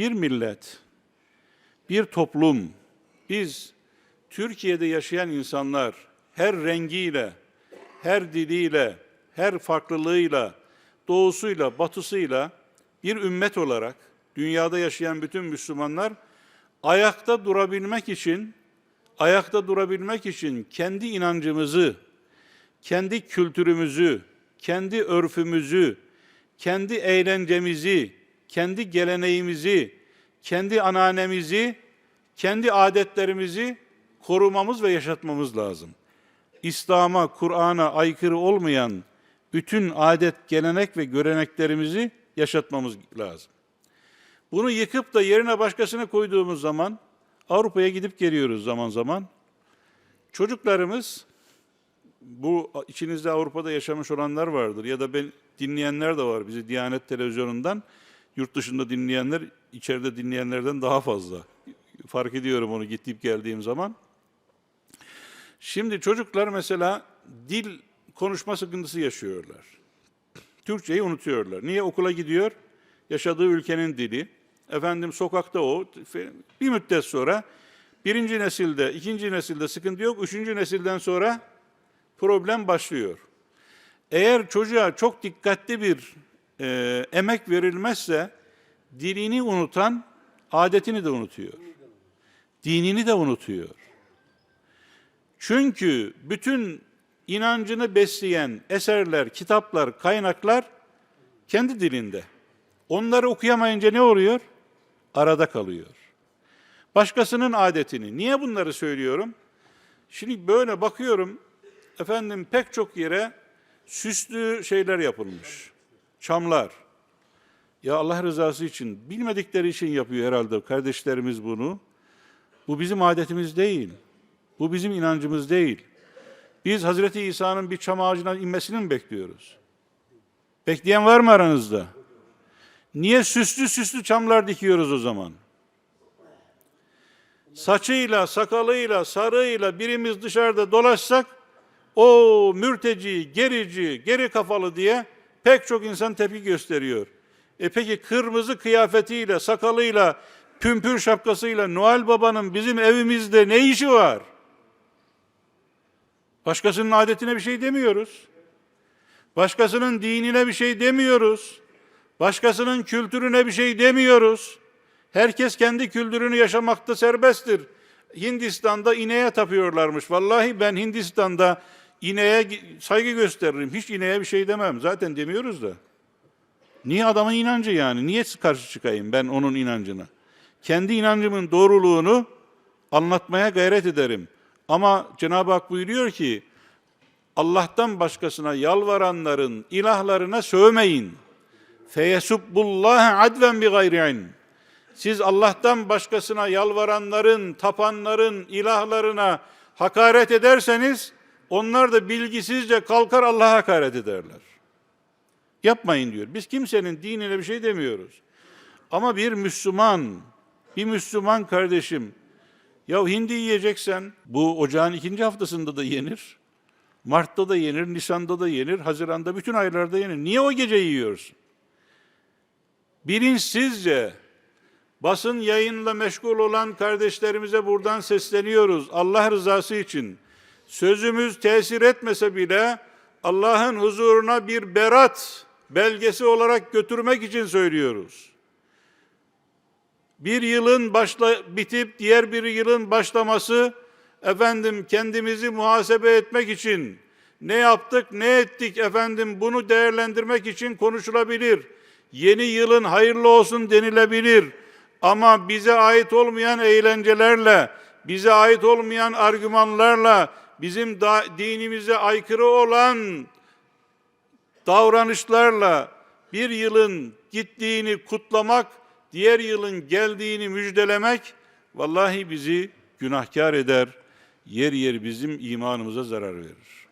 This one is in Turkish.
bir millet, bir toplum, biz Türkiye'de yaşayan insanlar her rengiyle, her diliyle, her farklılığıyla, doğusuyla, batısıyla bir ümmet olarak dünyada yaşayan bütün Müslümanlar ayakta durabilmek için ayakta durabilmek için kendi inancımızı, kendi kültürümüzü, kendi örfümüzü, kendi eğlencemizi, kendi geleneğimizi, kendi ananemizi, kendi adetlerimizi korumamız ve yaşatmamız lazım. İslam'a, Kur'an'a aykırı olmayan bütün adet, gelenek ve göreneklerimizi yaşatmamız lazım. Bunu yıkıp da yerine başkasını koyduğumuz zaman Avrupa'ya gidip geliyoruz zaman zaman. Çocuklarımız bu içinizde Avrupa'da yaşamış olanlar vardır ya da ben dinleyenler de var bizi Diyanet Televizyonu'ndan. Yurt dışında dinleyenler içeride dinleyenlerden daha fazla. Fark ediyorum onu gidip geldiğim zaman. Şimdi çocuklar mesela dil konuşma sıkıntısı yaşıyorlar. Türkçeyi unutuyorlar. Niye okula gidiyor? Yaşadığı ülkenin dili. Efendim sokakta o. Bir müddet sonra birinci nesilde, ikinci nesilde sıkıntı yok. Üçüncü nesilden sonra problem başlıyor. Eğer çocuğa çok dikkatli bir e, emek verilmezse dilini unutan adetini de unutuyor. Dinini de unutuyor. Çünkü bütün inancını besleyen eserler, kitaplar, kaynaklar kendi dilinde. Onları okuyamayınca ne oluyor? Arada kalıyor. Başkasının adetini. Niye bunları söylüyorum? Şimdi böyle bakıyorum, efendim pek çok yere süslü şeyler yapılmış. Çamlar. Ya Allah rızası için, bilmedikleri için yapıyor herhalde kardeşlerimiz bunu. Bu bizim adetimiz değil. Bu bizim inancımız değil. Biz Hazreti İsa'nın bir çam ağacına inmesini mi bekliyoruz? Bekleyen var mı aranızda? Niye süslü süslü çamlar dikiyoruz o zaman? Saçıyla, sakalıyla, sarığıyla birimiz dışarıda dolaşsak o mürteci, gerici, geri kafalı diye pek çok insan tepki gösteriyor. E peki kırmızı kıyafetiyle, sakalıyla, pümpür şapkasıyla Noel Baba'nın bizim evimizde ne işi var? Başkasının adetine bir şey demiyoruz. Başkasının dinine bir şey demiyoruz. Başkasının kültürüne bir şey demiyoruz. Herkes kendi kültürünü yaşamakta serbesttir. Hindistan'da ineğe tapıyorlarmış. Vallahi ben Hindistan'da ineğe saygı gösteririm. Hiç ineğe bir şey demem. Zaten demiyoruz da. Niye adamın inancı yani? Niye karşı çıkayım ben onun inancına? Kendi inancımın doğruluğunu anlatmaya gayret ederim. Ama Cenab-ı Hak buyuruyor ki Allah'tan başkasına yalvaranların ilahlarına sövmeyin. Feyesubbullaha adven bi gayri. Siz Allah'tan başkasına yalvaranların, tapanların ilahlarına hakaret ederseniz onlar da bilgisizce kalkar Allah'a hakaret ederler. Yapmayın diyor. Biz kimsenin dinine bir şey demiyoruz. Ama bir Müslüman, bir Müslüman kardeşim, ya hindi yiyeceksen bu ocağın ikinci haftasında da yenir. Mart'ta da yenir, Nisan'da da yenir, Haziran'da bütün aylarda yenir. Niye o gece yiyorsun? Bilinçsizce basın yayınla meşgul olan kardeşlerimize buradan sesleniyoruz. Allah rızası için. Sözümüz tesir etmese bile Allah'ın huzuruna bir berat belgesi olarak götürmek için söylüyoruz. Bir yılın başla bitip diğer bir yılın başlaması efendim kendimizi muhasebe etmek için ne yaptık, ne ettik efendim bunu değerlendirmek için konuşulabilir. Yeni yılın hayırlı olsun denilebilir. Ama bize ait olmayan eğlencelerle, bize ait olmayan argümanlarla, bizim da, dinimize aykırı olan davranışlarla bir yılın gittiğini kutlamak, diğer yılın geldiğini müjdelemek vallahi bizi günahkar eder, yer yer bizim imanımıza zarar verir.